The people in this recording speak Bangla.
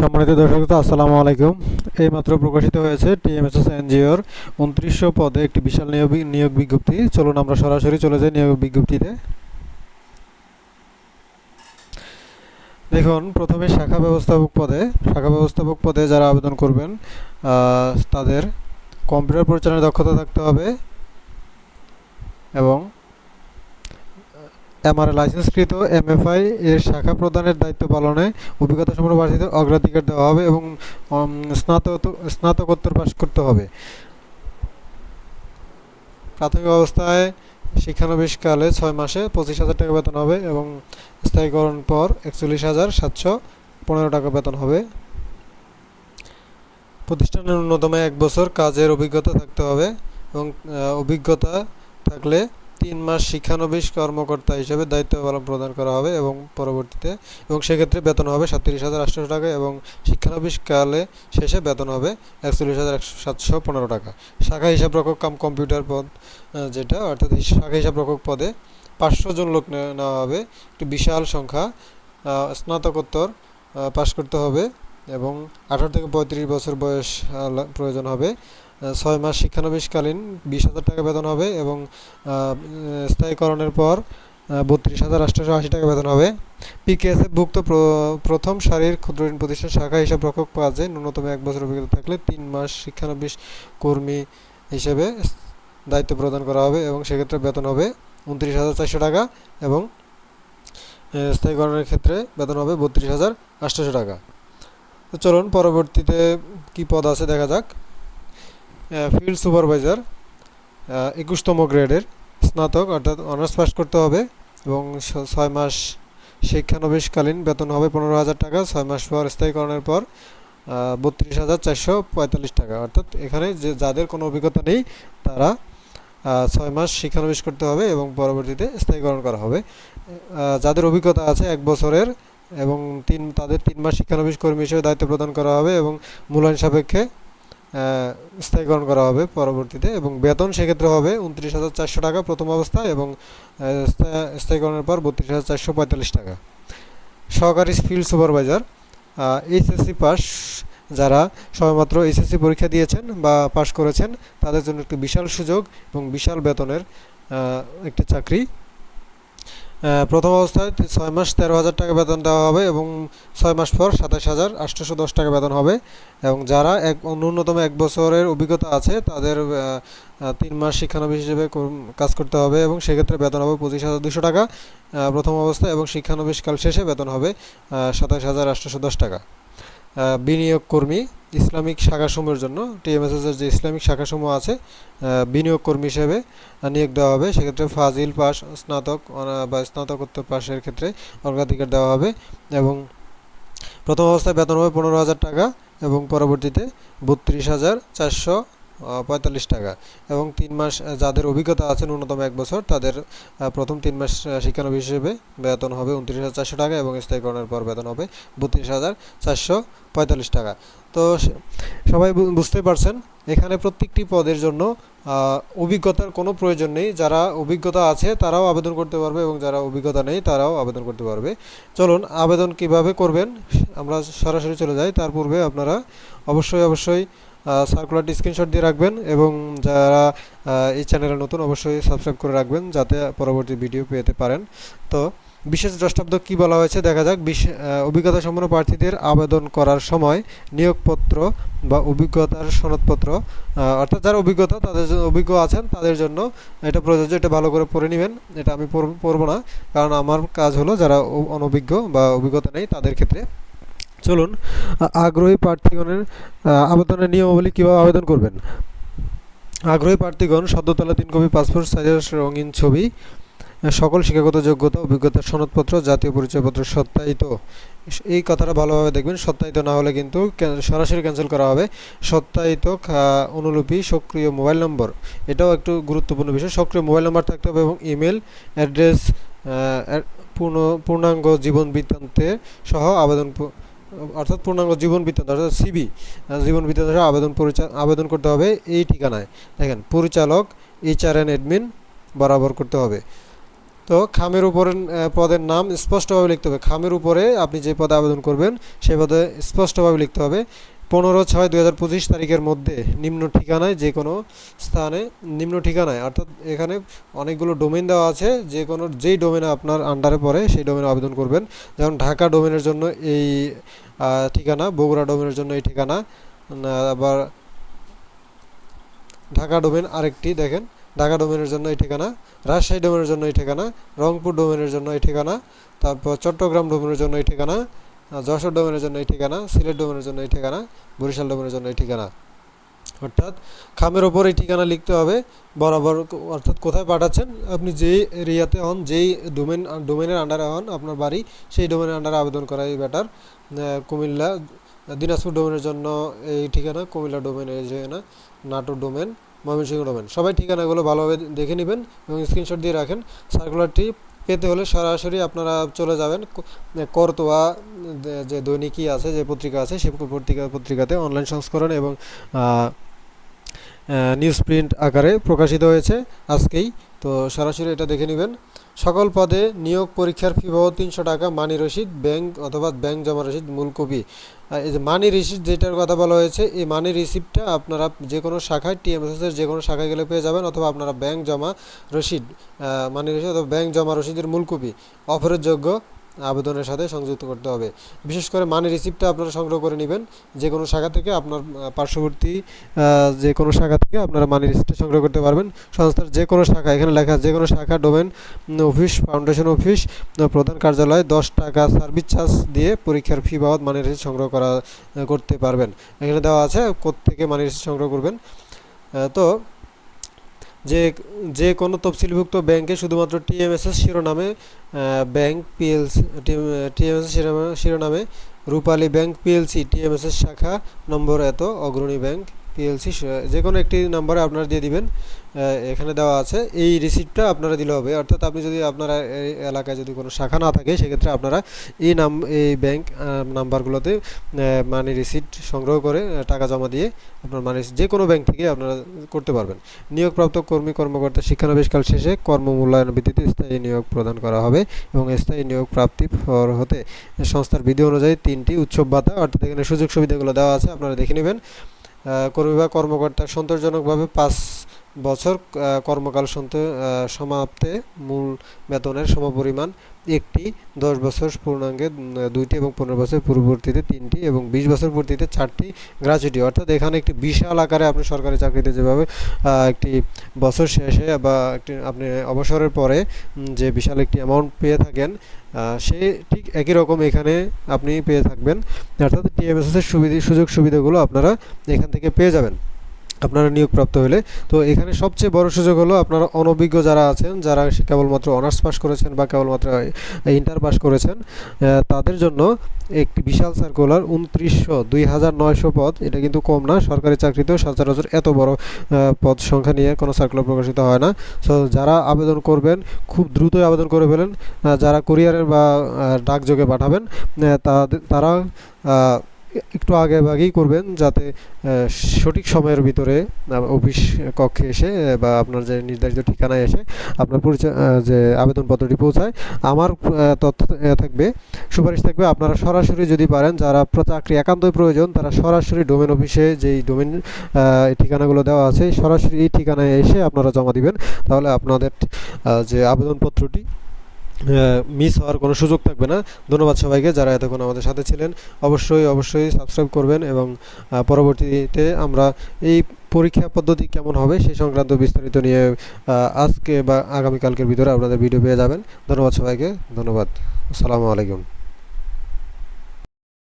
সম্মানিত দর্শক আসসালামু আলাইকুম। এইমাত্র প্রকাশিত হয়েছে টিএমএসএস এনজিওর উনত্রিশশো পদে একটি বিশাল নিয়োগ নিয়োগ বিজ্ঞপ্তি। চলুন আমরা সরাসরি চলে যাই নিয়োগ বিজ্ঞপ্তিতে। দেখুন, প্রথমে শাখা ব্যবস্থাপক পদে শাখা ব্যবস্থাপক পদে যারা আবেদন করবেন তাদের কম্পিউটার পরিচালনায় দক্ষতা থাকতে হবে এবং এমআরএ লাইসেন্সকৃত এমএফআই এর শাখা প্রদানের দায়িত্ব পালনে অভিজ্ঞতা সম্পন্ন প্রার্থীদের অগ্রাধিকার দেওয়া হবে এবং স্নাতক, স্নাতকোত্তর পাশ করতে হবে। প্রাথমিক অবস্থায় শিক্ষানবিশকালে ছয় মাসে পঁচিশ হাজার টাকা বেতন হবে এবং স্থায়ীকরণ পর একচল্লিশ হাজার সাতশো পনেরো টাকা বেতন হবে। প্রতিষ্ঠানের ন্যূনতম এক বছর কাজের অভিজ্ঞতা থাকতে হবে এবং অভিজ্ঞতা থাকলে তিন মাস শিক্ষানবিশ কর্মকর্তা হিসেবে দায়িত্ব পালন প্রদান করা হবে এবং পরবর্তীতে, এবং সেক্ষেত্রে বেতন হবে সাতত্রিশ হাজার আটশো টাকা এবং শিক্ষানবিশ কালে শেষে বেতন হবে একচল্লিশ হাজার একশো সাতশো পনেরো টাকা। শাখা হিসাব রক্ষক কাম কম্পিউটার পদ যেটা, অর্থাৎ শাখা হিসাব রক্ষক পদে পাঁচশো জন লোক নেওয়া হবে। একটি বিশাল সংখ্যা স্নাতকোত্তর পাশ করতে হবে এবং আঠারো থেকে পঁয়ত্রিশ বছর বয়স প্রয়োজন হবে। ছয় মাস শিক্ষানবিশকালীন বিশ হাজার টাকা বেতন হবে এবং স্থায়ীকরণের পর বত্রিশ হাজার আটশোশো আশি টাকা বেতন হবে। পিকেএসএফ ভুক্ত প্রথম সারির ক্ষুদ্র ঋণ প্রতিষ্ঠান শাখা হিসাব রক্ষক কাজে ন্যূনতম এক বছর অভিজ্ঞতা থাকলে তিন মাস শিক্ষানবিশ কর্মী হিসেবে দায়িত্ব প্রদান করা হবে এবং সেক্ষেত্রে বেতন হবে উনত্রিশ হাজার চারশো টাকা এবং স্থায়ীকরণের ক্ষেত্রে বেতন হবে বত্রিশ হাজার আটশোশো টাকা। তো চলুন পরবর্তীতে কি পদ আছে দেখা যাক। ফিল্ড সুপারভাইজার একুশতম গ্রেডের স্নাতক, অর্থাৎ অনার্স পাস করতে হবে এবং ছয় মাস শিক্ষানবিশকালীন বেতন হবে পনেরো হাজার টাকা। ছয় মাস পর স্থায়ীকরণের পর বত্রিশ হাজার চারশো পঁয়তাল্লিশ টাকা। অর্থাৎ এখানে যে যাদের কোনো অভিজ্ঞতা নেই, তারা ছয় মাস শিক্ষানবিশ করতে হবে এবং পরবর্তীতে স্থায়ীকরণ করা হবে। যাদের অভিজ্ঞতা আছে, এক বছরের এবং তিন, তাদের তিন মাস শিক্ষানবিশ কর্মী হিসেবে দায়িত্ব প্রদান করা হবে এবং মূল্যায়ন সাপেক্ষে স্থায়ীকরণ করা হবে পরবর্তীতে এবং বেতন সেক্ষেত্রে হবে উনত্রিশ হাজার চারশো টাকা প্রথম অবস্থায় এবং স্থায়ীকরণের পর বত্রিশ হাজার চারশো পঁয়তাল্লিশ টাকা। সহকারী ফিল্ড সুপারভাইজার এইচএসসি পাস যারা সবেমাত্র এইচএসসি পরীক্ষা দিয়েছেন বা পাশ করেছেন, তাদের জন্য একটি বিশাল সুযোগ এবং বিশাল বেতনের একটি চাকরি। প্রথম অবস্থায় ছয় মাস তেরো হাজার টাকা বেতন দেওয়া হবে এবং ছয় মাস পর সাতাশ হাজার আটশোশো দশ টাকা বেতন হবে। এবং যারা এক ন্যূনতম এক বছরের অভিজ্ঞতা আছে, তাদের তিন মাস শিক্ষানবিশ হিসেবে কাজ করতে হবে এবং সেক্ষেত্রে বেতন হবে পঁচিশ হাজার দুশো টাকা প্রথম অবস্থায় এবং শিক্ষানবিশ কাল শেষে বেতন হবে সাতাশ হাজার আটশোশো দশ টাকা। বিনিয়োগ কর্মী ইসলামিক শাখাসমূহের জন্য, টিএমএসএস এর যে ইসলামিক শাখাসমূহ আছে বিনিয়োগ কর্মী হিসেবে নিয়োগ দেওয়া হবে। সেক্ষেত্রে ফাজিল পাস, স্নাতক বা স্নাতকোত্তর পাশের ক্ষেত্রে অগ্রাধিকার দেওয়া হবে এবং প্রথম অবস্থায় বেতন হবে পনেরো হাজার টাকা এবং পরবর্তীতে বত্রিশ হাজার চারশো পঁয়তাল্লিশ টাকা। এবং তিন মাস যাদের অভিজ্ঞতা আছে ন্যূনতম এক বছর, তাদের প্রথম তিন মাস শিক্ষানবিশ হিসেবে বেতন হবে উনত্রিশ হাজার চারশো টাকা এবং স্থায়ীকরণের পর বেতন হবে বত্রিশ হাজার চারশো পঁয়তাল্লিশ টাকা। তো সবাই বুঝতে পারছেন, এখানে প্রত্যেকটি পদের জন্য অভিজ্ঞতার কোনো প্রয়োজন নেই। যারা অভিজ্ঞতা আছে, তারাও আবেদন করতে পারবে এবং যারা অভিজ্ঞতা নেই, তারাও আবেদন করতে পারবে। চলুন, আবেদন কীভাবে করবেন, আমরা সরাসরি চলে যাই। তার পূর্বে আপনারা অবশ্যই অবশ্যই সার্কুলারটি স্ক্রিনশট দিয়ে রাখবেন এবং যারা এই চ্যানেলে নতুন অবশ্যই সাবস্ক্রাইব করে রাখবেন যাতে পরবর্তী ভিডিও পেতে পারেন। তো বিশেষ দ্রষ্টাব্দ কি বলা হয়েছে দেখা যাক। অভিজ্ঞতা সম্পন্ন প্রার্থীদের আবেদন করার সময় নিয়োগপত্র বা অভিজ্ঞতার সনদপত্র অর্থাৎ যারা অভিজ্ঞতা তাদের অভিজ্ঞ আছেন তাদের জন্য এটা প্রযোজ্য, এটা ভালো করে পড়ে নেবেন। এটা আমি পড়ব না। কারণ আমার কাজ হলো যারা অনভিজ্ঞ বা অভিজ্ঞতা নেই তাদের ক্ষেত্রে চলুন আগ্রহী প্রার্থীগণের আবেদনের নিয়মাবলী কীভাবে আবেদন করবেন? আগ্রহী প্রার্থীগণ, সদ্যতলা তিন কপি পাসপোর্ট, সাইজের রঙিন ছবি সকল শিক্ষাগত যোগ্যতা, অভিজ্ঞতার সনদপত্র, জাতীয় পরিচয়পত্র সত্যায়িত। এই কথাটা ভালোভাবে দেখবেন, সত্যায়িত না হলে কিন্তু সরাসরি ক্যান্সেল করা হবে। সত্যায়িত অনুলিপি, সক্রিয় মোবাইল নম্বর। এটাও একটু গুরুত্বপূর্ণ বিষয়। সক্রিয় মোবাইল নম্বর থাকতে হবে এবং ইমেল, অ্যাড্রেস পূর্ণ পূর্ণাঙ্গ জীবন বৃত্তান্তে সহ আবেদন অর্থাৎ পূর্ণাঙ্গ জীবন বৃত্তান্ত, অর্থাৎ সিবি জীবন বৃত্তান্ত আবেদন পরিচা- আবেদন করতে হবে এই ঠিকানায়। দেখেন, পরিচালক এইচআরএন এডমিন বরাবর করতে হবে। তো খামের উপরে পদের নাম স্পষ্টভাবে লিখতে হবে। খামের উপরে আপনি যে পদে আবেদন করবেন সেই পদে স্পষ্টভাবে লিখতে হবে। পনেরো ছয় দুই তারিখের মধ্যে নিম্ন ঠিকানায় যে কোনো স্থানে নিম্ন ঠিকানায়, অর্থাৎ এখানে অনেকগুলো ডোমেন দেওয়া আছে, যে কোনো, যেই ডোমেনে আপনার আন্ডারে পড়ে সেই ডোমেনে আবেদন করবেন। যেমন ঢাকা ডোমেনের জন্য এই ঠিকানা, বগুড়া ডোমেনের জন্য এই ঠিকানা আবার ঢাকা ডোমেন আরেকটি দেখেন, ঢাকা ডোমেনের জন্য এই ঠিকানা, রাজশাহী ডোমেনের জন্য এই ঠিকানা, রংপুর ডোমেনের জন্য এই ঠিকানা, তারপর চট্টগ্রাম ডোমেনের জন্য এই ঠিকানা যশোর ডোমেনের জন্য এই ঠিকানা, সিলেট ডোমেনের জন্য এই ঠিকানা, বরিশাল ডোমেনের জন্য এই ঠিকানা। অর্থাৎ খামের ওপর এই ঠিকানা লিখতে হবে, বরাবর অর্থাৎ কোথায় পাঠাচ্ছেন, আপনি যেই এরিয়াতে হন, যেই ডোমেন, ডোমেনের আন্ডারে হন আপনার বাড়ি, সেই ডোমেনের আন্ডারে আবেদন করাই বেটার কুমিল্লা, দিনাজপুর ডোমেনের জন্য এই ঠিকানা, কুমিল্লা ডোমেন এই ঠিকানা নাটোর ডোমেন, ময়মনসিংহ ডোমেন। সবাই ঠিকানাগুলো ভালোভাবে দেখে নেবেন এবং স্ক্রিনশট দিয়ে রাখেন। সার্কুলারটি পেতে হলে সরাসরি আপনারা চলে যাবেন। ক- করতোয়া যে দৈনিকই আছে, যে পত্রিকা আছে, সে পত্রিকা পত্রিকাতে অনলাইন সংস্করণ এবং নিউজ প্রিন্ট আকারে প্রকাশিত হয়েছে আজকেই। তো সরাসরি এটা দেখে নেবেন। সকল পদে নিয়োগ পরীক্ষার ফি বাবদ তিনশো টাকা মানি রসিদ ব্যাংক অথবা ব্যাংক জমা রসিদ, মূল কপি। এই যে মানি রিসিপ্ট যেটার কথা বলা হয়েছে, এই মানি রিসিপ্টটা আপনারা যে কোনো শাখায় টিএমএসএস এর যে কোনো শাখায় গেলে পেয়ে যাবেন অথবা আপনারা ব্যাংক জমা রসিদ মানি রসিদ অথবা ব্যাংক জমা রসিদের মূল কপি অফারের যোগ্য আবেদনের সাথে সংযুক্ত করতে হবে। বিশেষ করে মানি রিসিপ্টটা আপনারা সংগ্রহ করে নেবেন। যে কোনো শাখা থেকে আপনার পার্শ্ববর্তী যে কোনো শাখা থেকে আপনারা মানি রিসিপ্টটা সংগ্রহ করতে পারবেন। সংস্থার যে কোনো শাখা, এখানে লেখা যে কোনো শাখা ডোমেন অফিস ফাউন্ডেশন অফিস প্রধান কার্যালয়, দশ টাকা সার্ভিস চার্জ দিয়ে পরীক্ষার ফি বাবদ মানি রিসিপ্ট সংগ্রহ করা করতে পারবেন। এখানে দেওয়া আছে কোত্থেকে মানি রিসিপ্ট সংগ্রহ করবেন। তো যে যে কোনো তফসিলভুক্ত ব্যাংকে শুধুমাত্র টিএমএসএস শিরোনামে ব্যাংক পিএলসি টিএমএসএস শিরোনামে রূপালী ব্যাংক পিএলসি, টিএমএসএস শাখা নম্বর এত, অগ্রণী ব্যাংক পিএলসি যে কোনো একটি নাম্বারে আপনারা দিয়ে দিবেন এখানে দেওয়া আছে। এই রিসিপ্টটা আপনারা দিলে হবে। অর্থাৎ আপনি যদি আপনার এলাকায় যদি কোনো শাখা না থাকে, সেক্ষেত্রে আপনারা এই নাম, এই ব্যাংক নাম্বারগুলোতে মানি রিসিপ্ট সংগ্রহ করে টাকা জমা দিয়ে আপনার মানি যে কোনো ব্যাংক থেকে আপনারা করতে পারবেন। নিয়োগপ্রাপ্ত কর্মী, কর্মকর্তা শিক্ষানবিশকাল শেষে কর্মমূল্যায়ন ভিত্তিতে স্থায়ী নিয়োগ প্রদান করা হবে এবং স্থায়ী নিয়োগ প্রাপ্তি পর হতে সংস্থার বিধি অনুযায়ী তিনটি উৎসব ভাতা, অর্থাৎ এখানে সুযোগ সুবিধাগুলো দেওয়া আছে, আপনারা দেখে নেবেন। আহ, কর্মী বা কর্মকর্তা সন্তোষজনকভাবে পাঁচ বছর কর্মকাল সমাপ্তে মূল বেতনের সমপরিমাণ একটি, দশ বছর পূর্ণাঙ্গে দুইটি এবং পনেরো বছর পূর্ববর্তীতে তিনটি এবং বিশ বছর পূর্তিতে চারটি গ্র্যাচুইটি অর্থাৎ এখানে একটি বিশাল আকারে আপনি সরকারি চাকরিতে যেভাবে একটি বছর শেষে বা একটি আপনি অবসরের পরে যে বিশাল একটি অ্যামাউন্ট পেয়ে থাকেন সে ঠিক একই রকম এখানে আপনি পেয়ে থাকবেন। অর্থাৎ টিএমএসএসের সুবিধা, সুযোগ সুবিধাগুলো আপনারা এখান থেকে পেয়ে যাবেন। আপনারা নিয়োগপ্রাপ্ত হলে। তো এখানে সবচেয়ে বড় সুযোগ হলো আপনারা অনভিজ্ঞ যারা আছেন, যারা কেবলমাত্র অনার্স পাস করেছেন বা কেবলমাত্র ইন্টার পাস করেছেন তাদের জন্য একটি বিশাল সার্কুলার উনত্রিশশো, দুই হাজার নয়শো পদ। এটা কিন্তু কম না, সরকারি চাকরিতেও সচরাচর এত বড় পদ সংখ্যা নিয়ে কোনো সার্কুলার প্রকাশিত হয় না। সো যারা আবেদন করবেন, খুব দ্রুতই আবেদন করে ফেলেন। যারা কুরিয়ারের বা ডাকযোগে পাঠাবেন তাদের, তারা একটু আগে আগেই করবেন যাতে সঠিক সময়ের ভিতরে অফিস কক্ষে এসে বা আপনার যে নির্ধারিত ঠিকানায় এসে আপনার পরিচয় যে আবেদনপত্রটি পৌঁছায়, আমার তথ্য থাকবে, সুপারিশ থাকবে। আপনারা সরাসরি যদি পারেন, যারা চাকরি একান্তই প্রয়োজন, তারা সরাসরি ডোমেন অফিসে যেই ডোমেন ঠিকানাগুলো দেওয়া আছে, সরাসরি এই ঠিকানায় এসে আপনারা জমা দিবেন। তাহলে আপনাদের যে আবেদনপত্রটি মিস হওয়ার কোনো সুযোগ থাকবে না। ধন্যবাদ সবাইকে যারা এতক্ষণ আমাদের সাথে ছিলেন। অবশ্যই অবশ্যই সাবস্ক্রাইব করবেন এবং পরবর্তীতে আমরা এই পরীক্ষা পদ্ধতি কেমন হবে সেই সংক্রান্ত বিস্তারিত নিয়ে আজকে বা আগামীকালকের ভিতরে আপনাদের ভিডিও পেয়ে যাবেন। ধন্যবাদ সবাইকে। ধন্যবাদ। আসসালামু আলাইকুম।